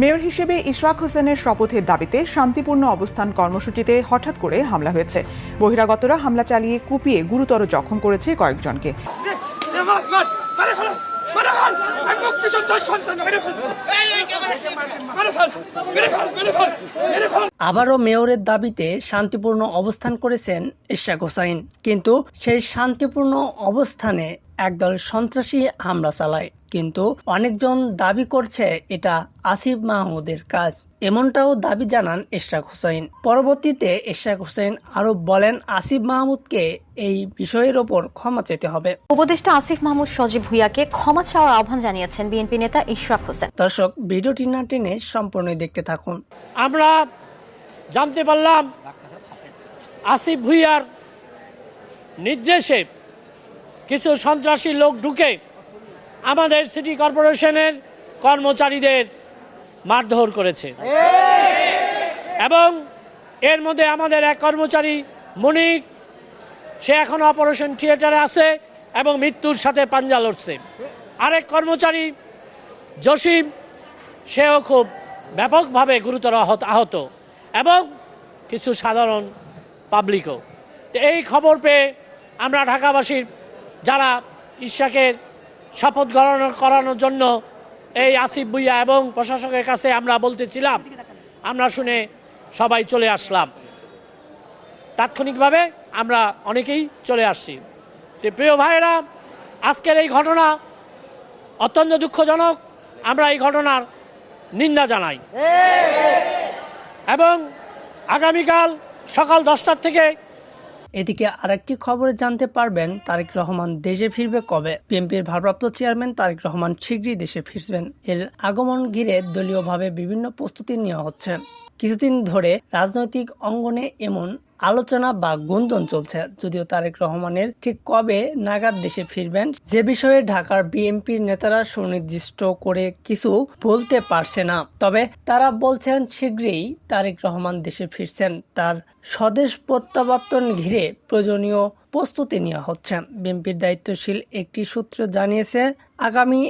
Mayor হিসেবে ইশরাক হোসেনের শপথের দাবিতে শান্তিপূর্ণ অবস্থান কর্মসূচিতে হঠাৎ করে হামলা হয়েছে। বহিরাগতরা হামলা চালিয়ে কুপিয়ে গুরুতর জখম করেছে কয়েকজনকে। সন্তান আবারও মেয়রের দাবিতে শান্তিপূর্ণ অবস্থান করেছেন ইশাক হোসাইন। কিন্তু সেই শান্তিপূর্ণ অবস্থানে একদল সন্ত্রাসী হামলা চালায়। কিন্তু অনেকজন দাবি করছে এটা আসিফ মাহমুদের কাজ। এমনটাও দাবি জানান ইশরাক হোসেন পরবর্তীতে ইশরাক হোসেন আরও বলেন আসিফ মাহমুদকে এই বিষয়ের ওপর ক্ষমা চেতে হবে। উপদেষ্টা আসিফ মাহমুদ সজীব ভুইয়াকে ক্ষমা চাওয়ার আহ্বান জানিয়েছেন বিএনপি নেতা ইশরাক হোসেন। দর্শক ভিডিওটি না টেনে সম্পূর্ণ দেখতে থাকুন। আমরা জানতে পারলাম, আসিফ ভুইয়ার নির্দেশে কিছু সন্ত্রাসী লোক ঢুকে আমাদের সিটি কর্পোরেশনের কর্মচারীদের মারধর করেছে। এবং এর মধ্যে আমাদের এক কর্মচারী, মনির, সে এখন অপারেশন থিয়েটারে আছে এবং মৃত্যুর সাথে পাঞ্জা লড়ছে। আরেক কর্মচারী, জসিম, সেও খুব ব্যাপকভাবে গুরুতর আহত। আহত এবং কিছু সাধারণ পাবলিকও তো এই খবর পেয়ে আমরা ঢাকাবাসীর যারা ইশাকের শপথ গ্রহণ করানোর জন্য এই আসিফ ভুইয়া এবং প্রশাসকের কাছে আমরা বলতেছিলাম, আমরা শুনে সবাই চলে আসলাম। তাৎক্ষণিকভাবে আমরা অনেকেই চলে আসছি। তো প্রিয় ভাইয়েরা, আজকের এই ঘটনা অত্যন্ত দুঃখজনক। আমরা এই ঘটনার নিন্দা জানাই। এবং আগামীকাল সকাল দশটার থেকে এদিকে আরেকটি খবরে জানতে পারবেন, তারেক রহমান দেশে ফিরবে কবে? বিএনপির ভারপ্রাপ্ত চেয়ারম্যান তারেক রহমান শীঘ্রই দেশে ফিরবেন। এর আগমন ঘিরে দলীয়ভাবে বিভিন্ন প্রস্তুতি নেওয়া হচ্ছে। কিছুদিন ধরে রাজনৈতিক অঙ্গনে এমন আলোচনা বা গুঞ্জন চলছে, যদিও তারেক রহমানের ঠিক কবে নাগাদ দেশে ফিরবেন যে বিষয়ে ঢাকার বিএনপির নেতারা সুনির্দিষ্ট করে কিছু বলতে পারছে না। তবে তারা বলছেন শীঘ্রই তারেক রহমান দেশে ফিরছেন, তার স্বদেশ প্রত্যাবর্তন ঘিরে প্রয়োজনীয় প্রস্তুতি নেওয়া হচ্ছে। বিএনপির দায়িত্বশীল একটি সূত্র জানিয়েছে, আগামী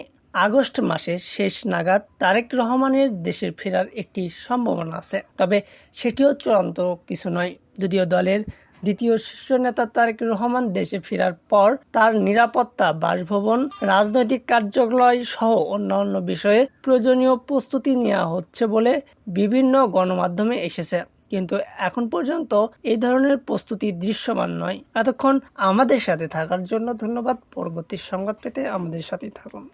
আগস্ট মাসের শেষ নাগাদ তারেক রহমানের দেশের ফেরার একটি সম্ভাবনা আছে, তবে সেটিও চূড়ান্ত কিছু নয়। যদিও দলের দ্বিতীয় শীর্ষ নেতা তারেক রহমান দেশে ফেরার পর তার নিরাপত্তা, বাসভবন, রাজনৈতিক কার্যালয় সহ অন্যান্য বিষয়ে প্রয়োজনীয় প্রস্তুতি নেওয়া হচ্ছে বলে বিভিন্ন গণমাধ্যমে এসেছে। কিন্তু এখন পর্যন্ত এই ধরনের প্রস্তুতি দৃশ্যমান নয়। এতক্ষণ আমাদের সাথে থাকার জন্য ধন্যবাদ। পরবর্তী সংবাদ পেতে আমাদের সাথেই থাকুন।